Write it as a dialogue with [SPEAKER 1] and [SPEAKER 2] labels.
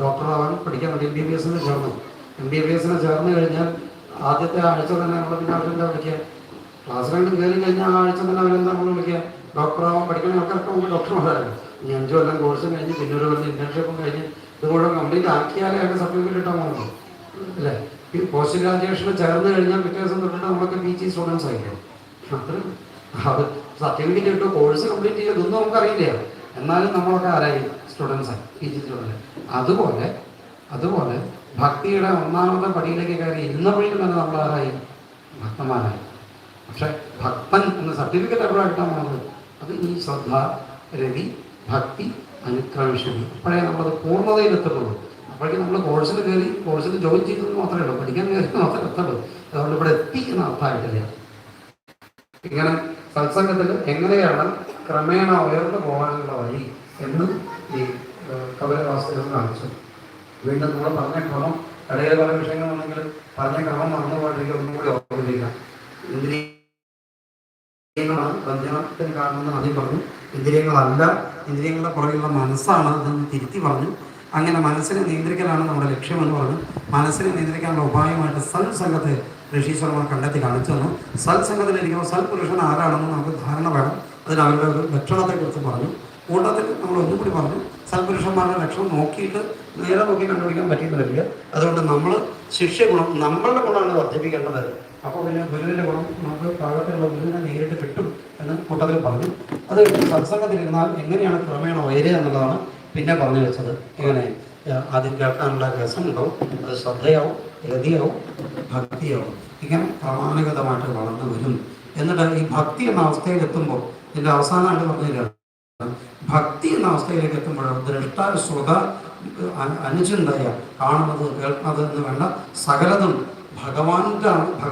[SPEAKER 1] ഡോക്ടറാവാൻ പഠിക്കാൻ വേണ്ടി M B B എസിന് ചേർന്നു എം ബി ബി എസിന് ചേർന്ന് കഴിഞ്ഞാൽ ആദ്യത്തെ ആഴ്ച തന്നെ നമ്മൾ പിന്നെ അവരെന്താ വിളിക്കുക? ക്ലാസ് രണ്ട് കയറി കഴിഞ്ഞാൽ ആ ആഴ്ച തന്നെ അവരെന്താ നമ്മൾ വിളിക്കുക? ഡോക്ടറാവാൻ പഠിക്കുന്ന ആൾക്കാർക്ക് നമുക്ക് ഡോക്ടർമാരായിരുന്നു ഇനി അഞ്ചു കൊല്ലം കോഴ്സും കഴിഞ്ഞ് പിന്നെ ഒരു കൊല്ലം ഇന്റേൺഷിപ്പും കഴിഞ്ഞ് ഇത് മുഴുവൻ കംപ്ലീറ്റ് ആക്കിയാലേ അതിന്റെ സർട്ടിഫിക്കറ്റ് കിട്ടാൻ പോകുന്നു അല്ലേ? ഈ പോസ്റ്റ് ഗ്രാജുവേഷന് ചേർന്ന് കഴിഞ്ഞാൽ പിറ്റേ ദിവസം തൊട്ടിട്ട് നമ്മളൊക്കെ പി ജി സ്റ്റുഡൻസ് ആയിരിക്കും. അത്രയും അത് സർട്ടിഫിക്കറ്റ് കിട്ടും കോഴ്സ് കംപ്ലീറ്റ് ചെയ്യും നമുക്കറിയില്ല. എന്നാലും നമ്മളൊക്കെ ആരായി? സ്റ്റുഡൻസ് ആയി പി ജി സ്റ്റുഡന്റ് അതുപോലെ അതുപോലെ ഭക്തിയുടെ ഒന്നാമത്തെ പടിയിലേക്ക് കയറി ഇരുന്നപ്പോഴേക്കും തന്നെ നമ്മൾ ആരായി? ഭക്തന്മാരായി. പക്ഷെ ഭക്തൻ എന്ന സർട്ടിഫിക്കറ്റ് എപ്പോഴാണ് കിട്ടാൻ പോകുന്നത് അത് ഈ ശ്രദ്ധ രവി ഭക്തി അനുക്രമിഷണി. അപ്പോഴേ നമ്മളത് പൂർണതയിലെത്തുള്ളൂ അപ്പോഴേക്കും നമ്മൾ കോഴ്സിൽ കയറി കോഴ്സിൽ ജോയിൻ ചെയ്തത് മാത്രമേ ഉള്ളൂ. പഠിക്കാൻ കയറി മാത്രമേ എത്തുള്ളൂ. അതുകൊണ്ട് ഇവിടെ എത്തി എന്ന അർത്ഥമായിട്ടില്ല. ഇങ്ങനെ സത്സംഗത്തിൽ എങ്ങനെയാണ് ക്രമേണ ഉയർന്നു പോകാനുള്ള വഴി? എന്ന് ഈ കപിലവാസ്തവം കാണിച്ചു. വീണ്ടും നമ്മൾ പറഞ്ഞ ക്രമം ഇടയിലെ പല വിഷയങ്ങളുണ്ടെങ്കിൽ പറഞ്ഞ ക്രമം മറന്നു പോകാണ്ടിരിക്കുക ഒന്നും കൂടി ഓർമ്മിപ്പിക്കാം ഇന്ദ്രിയങ്ങളാണ് ബന്ധനത്തിന് കാരണം ആദ്യം പറഞ്ഞു. ഇന്ദ്രിയങ്ങളല്ല ഇന്ദ്രിയങ്ങളുടെ പുറകിലുള്ള മനസ്സാണ് അതെന്ന് തിരുത്തി പറഞ്ഞു. അങ്ങനെ മനസ്സിനെ നിയന്ത്രിക്കലാണ് നമ്മുടെ ലക്ഷ്യമെന്ന് പറഞ്ഞു. മനസ്സിനെ നിയന്ത്രിക്കാനുള്ള ഉപായമായിട്ട് സൽസംഗത്തെ ഋഷീശ്വരന്മാർ കണ്ടെത്തി കാണിച്ചു തന്നു. സൽസംഗത്തിലിരിക്കുന്ന സൽപുരുഷൻ ആരാണെന്ന് നമുക്ക് ധാരണ വേണം. അതിന് അവരുടെ ഒരു ലക്ഷണത്തെക്കുറിച്ച് പറഞ്ഞു. കൂട്ടത്തിൽ നമ്മൾ ഒന്നും കൂടി പറഞ്ഞു സൽപുരുഷന്മാരുടെ ലക്ഷണം നോക്കിയിട്ട് നേരെ നോക്കി കണ്ടുപിടിക്കാൻ പറ്റിയിട്ടില്ല അതുകൊണ്ട് നമ്മൾ ശിഷ്യഗുണം നമ്മളുടെ ഗുണമാണ് വർദ്ധിപ്പിക്കേണ്ടത്. അപ്പോൾ പിന്നെ ഗുരുവിന്റെ ഗുണം നമുക്ക് പാകത്തിലുള്ള ഗുരുവിനെ നേരിട്ട് കിട്ടും എന്ന് കൂട്ടത്തിൽ പറഞ്ഞു. അത് സത്സംഗത്തിലിരുന്നാൽ എങ്ങനെയാണ് ക്രമേണ വരിക എന്നുള്ളതാണ് പിന്നെ പറഞ്ഞു വെച്ചത്. ഇങ്ങനെ ആദ്യം കേൾക്കാനുള്ള രസമുണ്ടാവും അത് ശ്രദ്ധയാവും രതിയാവും ഭക്തിയാവും. ഇങ്ങനെ ക്രമാനുഗതമായിട്ട് വളർന്നു വരും. എന്നിട്ട് ഈ ഭക്തി എന്ന അവസ്ഥയിൽ എത്തുമ്പോൾ ഇതിന്റെ അവസാനമായിട്ട് പറഞ്ഞില്ല ഭക്തി എന്ന അവസ്ഥയിലേക്ക് എത്തുമ്പോൾ ദൃഷ്ട ശ്രുത അനുചിന്തയ. കാണുന്നത് കേൾക്കുന്നത് എന്ന് വേണ്ട സകലതും ഭഗവാന്റെ